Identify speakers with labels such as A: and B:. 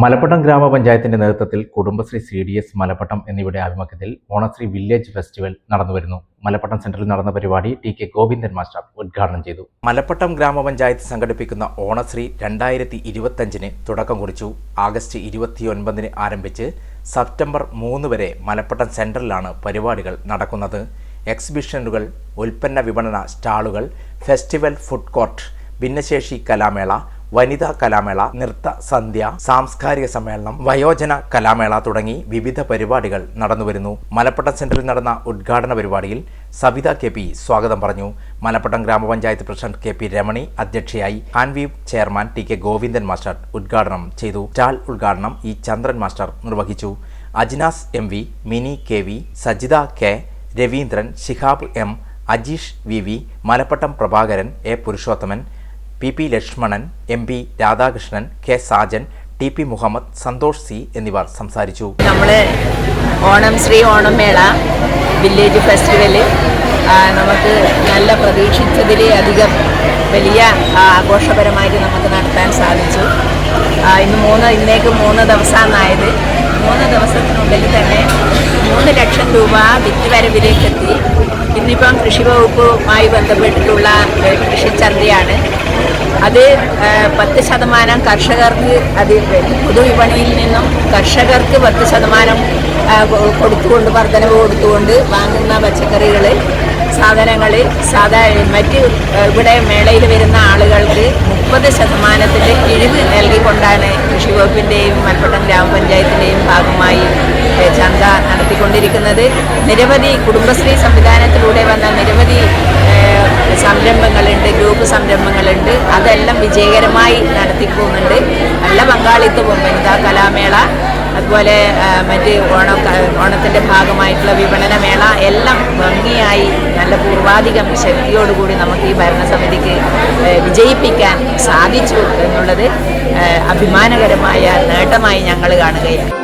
A: മലപ്പട്ടം ഗ്രാമപഞ്ചായത്തിന്റെ നേതൃത്വത്തിൽ Kudumbashree C D S Malappattam എന്നിവയുടെ ആഭിമുഖ്യത്തിൽ ഓണശ്രീ വില്ലേജ് ഫെസ്റ്റിവൽ നടന്നുവരുന്നു മലപ്പട്ടം സെന്ററിൽ നടന്ന പരിപാടി ടി കെ ഗോവിന്ദൻ മാസ്റ്റർ ഉദ്ഘാടനം ചെയ്തു. മലപ്പട്ടം ഗ്രാമപഞ്ചായത്ത് സംഘടിപ്പിക്കുന്ന ഓണശ്രീ രണ്ടായിരത്തി ഇരുപത്തഞ്ചിന് തുടക്കം കുറിച്ചു. ആഗസ്റ്റ് ഇരുപത്തിയൊൻപതിന് ആരംഭിച്ച് സെപ്റ്റംബർ മൂന്ന് വരെ മലപ്പട്ടം സെന്ററിലാണ് പരിപാടികൾ നടക്കുന്നത്. എക്സിബിഷനുകൾ ഉൽപ്പന്ന വിപണന സ്റ്റാളുകൾ ഫെസ്റ്റിവൽ ഫുഡ് കോർട്ട് ഭിന്നശേഷി കലാമേള വനിതാ കലാമേള നൃത്ത സന്ധ്യ സാംസ്കാരിക സമ്മേളനം വയോജന കലാമേള തുടങ്ങി വിവിധ പരിപാടികൾ നടന്നുവരുന്നു. മലപ്പട്ടം സെന്ററിൽ നടന്ന ഉദ്ഘാടന പരിപാടിയിൽ സവിത കെ പി സ്വാഗതം പറഞ്ഞു. മലപ്പട്ടം ഗ്രാമപഞ്ചായത്ത് പ്രസിഡന്റ് കെ പി രമണി അധ്യക്ഷയായി Hanveev chairman T K Govindan master ഉദ്ഘാടനം ചെയ്തു. ചാൾ ഉദ്ഘാടനം ഇ ചന്ദ്രൻ മാസ്റ്റർ നിർവഹിച്ചു. Ajinas M V Mini K V Sajitha K Raveendran Shihab M Ajeesh V V Malappattam Prabhakaran A Purushothaman P P Lakshmanan M P Radhakrishnan K Sajan T P Muhammad Santhosh C എന്നിവർ സംസാരിച്ചു.
B: നമ്മൾ ഓണം ശ്രീ ഓണം മേള village festival നമുക്ക് നല്ല പ്രതീക്ഷിച്ചതിലെ അധികം വലിയ ആഘോഷപരമായിട്ട് നമുക്ക് നടത്താൻ സാധിച്ചു. ഇന്ന് മൂന്ന് ഇന്നേക്ക് മൂന്ന് ദിവസമാണായത്. മൂന്ന് ദിവസത്തിനുള്ളിൽ തന്നെ മൂന്ന് ലക്ഷം രൂപ വിറ്റ് വരവിലേക്കെത്തി. ഇന്നിപ്പം കൃഷി വകുപ്പുമായി ബന്ധപ്പെട്ടിട്ടുള്ള കൃഷിച്ചന്തയാണ്. അത് പത്ത് ശതമാനം കർഷകർക്ക് അത് പൊതുവിപണിയിൽ നിന്നും കർഷകർക്ക് പത്ത് ശതമാനം കൊടുത്തുകൊണ്ട് വർധനവ് കൊടുത്തുകൊണ്ട് വാങ്ങുന്ന പച്ചക്കറികൾ സാധനങ്ങൾ സാധാ മറ്റ് ഇവിടെ മേളയിൽ വരുന്ന ആളുകൾക്ക് മുപ്പത് ശതമാനത്തിന്റെ കിഴിവ് നൽകിക്കൊണ്ടാണ് കൃഷി വകുപ്പിന്റെയും മലപ്പട്ടം ഗ്രാമപഞ്ചായത്തിന്റെയും ഭാഗമായി ചന്ത നടത്തിക്കൊണ്ടിരിക്കുന്നത്. നിരവധി കുടുംബശ്രീ സംവിധാനത്തിലൂടെ വന്ന നിരവധി ഗ്രൂപ്പ് സംരംഭങ്ങളുണ്ട്. അതെല്ലാം വിജയകരമായി നടത്തി പോകുന്നുണ്ട് നല്ല പങ്കാളിത്തവും വനിതാ കലാമേള അതുപോലെ മറ്റ് ഓണ ഓണത്തിന്റെ ഭാഗമായിട്ടുള്ള വിപണനമേള എല്ലാം ഭംഗിയായി നല്ല പൂർവാധികം ശക്തിയോടുകൂടി നമുക്ക് ഈ ഭരണസമിതിക്ക് വിജയിപ്പിക്കാൻ സാധിച്ചു എന്നുള്ളത് അഭിമാനകരമായ നേട്ടമായി ഞങ്ങൾ കാണുകയാണ്.